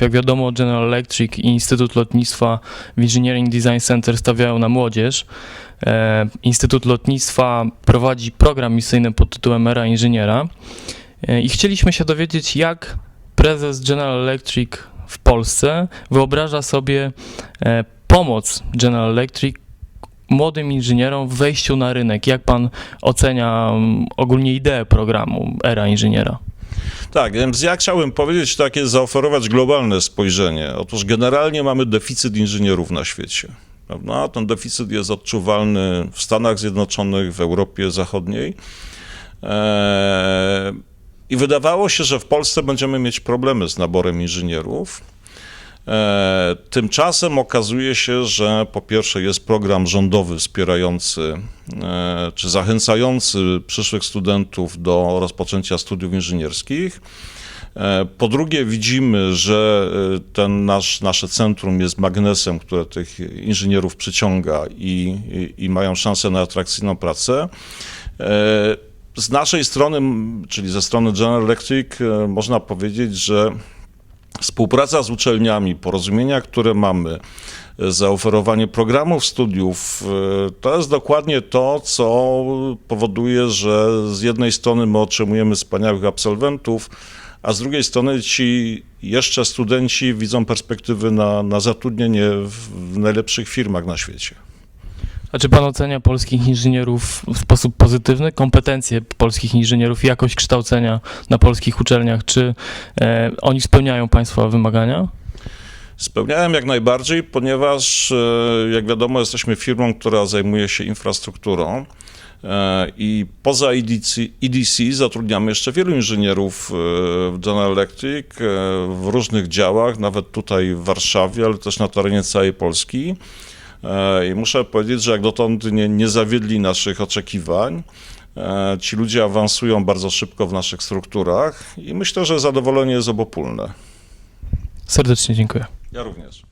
Jak wiadomo, General Electric i Instytut Lotnictwa w Engineering Design Center stawiają na młodzież. E, Instytut Lotnictwa prowadzi program misyjny pod tytułem Era Inżyniera E, i chcieliśmy się dowiedzieć, jak prezes General Electric w Polsce wyobraża sobie e, pomoc General Electric młodym inżynierom w wejściu na rynek. Jak pan ocenia mm, ogólnie ideę programu Era Inżyniera? Tak, więc ja chciałbym powiedzieć takie, zaoferować globalne spojrzenie. Otóż generalnie mamy deficyt inżynierów na świecie. Prawda? Ten deficyt jest odczuwalny w Stanach Zjednoczonych, w Europie Zachodniej. Eee, I wydawało się, że w Polsce będziemy mieć problemy z naborem inżynierów. E, Tymczasem okazuje się, że po pierwsze jest program rządowy wspierający e, czy zachęcający przyszłych studentów do rozpoczęcia studiów inżynierskich. E, Po drugie, widzimy, że ten nasz, nasze centrum jest magnesem, które tych inżynierów przyciąga i, i, i mają szansę na atrakcyjną pracę. Z naszej strony, czyli ze strony General Electric, można powiedzieć, że Współpraca z uczelniami, porozumienia, które mamy, e, zaoferowanie programów studiów, e, to jest dokładnie to, co powoduje, że z jednej strony my otrzymujemy wspaniałych absolwentów, a z drugiej strony ci jeszcze studenci widzą perspektywy na, na zatrudnienie w, w najlepszych firmach na świecie. A czy pan ocenia polskich inżynierów w sposób pozytywny? Kompetencje polskich inżynierów, jakość kształcenia na polskich uczelniach, czy e, oni spełniają państwa wymagania? Spełniałem jak najbardziej, ponieważ, e, jak wiadomo, jesteśmy firmą, która zajmuje się infrastrukturą. e, I poza EDC, EDC zatrudniamy jeszcze wielu inżynierów e, w General Electric w różnych działach, nawet tutaj w Warszawie, ale też na terenie całej Polski. E, I muszę powiedzieć, że jak dotąd nie, nie zawiedli naszych oczekiwań. E, Ci ludzie awansują bardzo szybko w naszych strukturach i myślę, że zadowolenie jest obopólne. Serdecznie dziękuję. Ja również.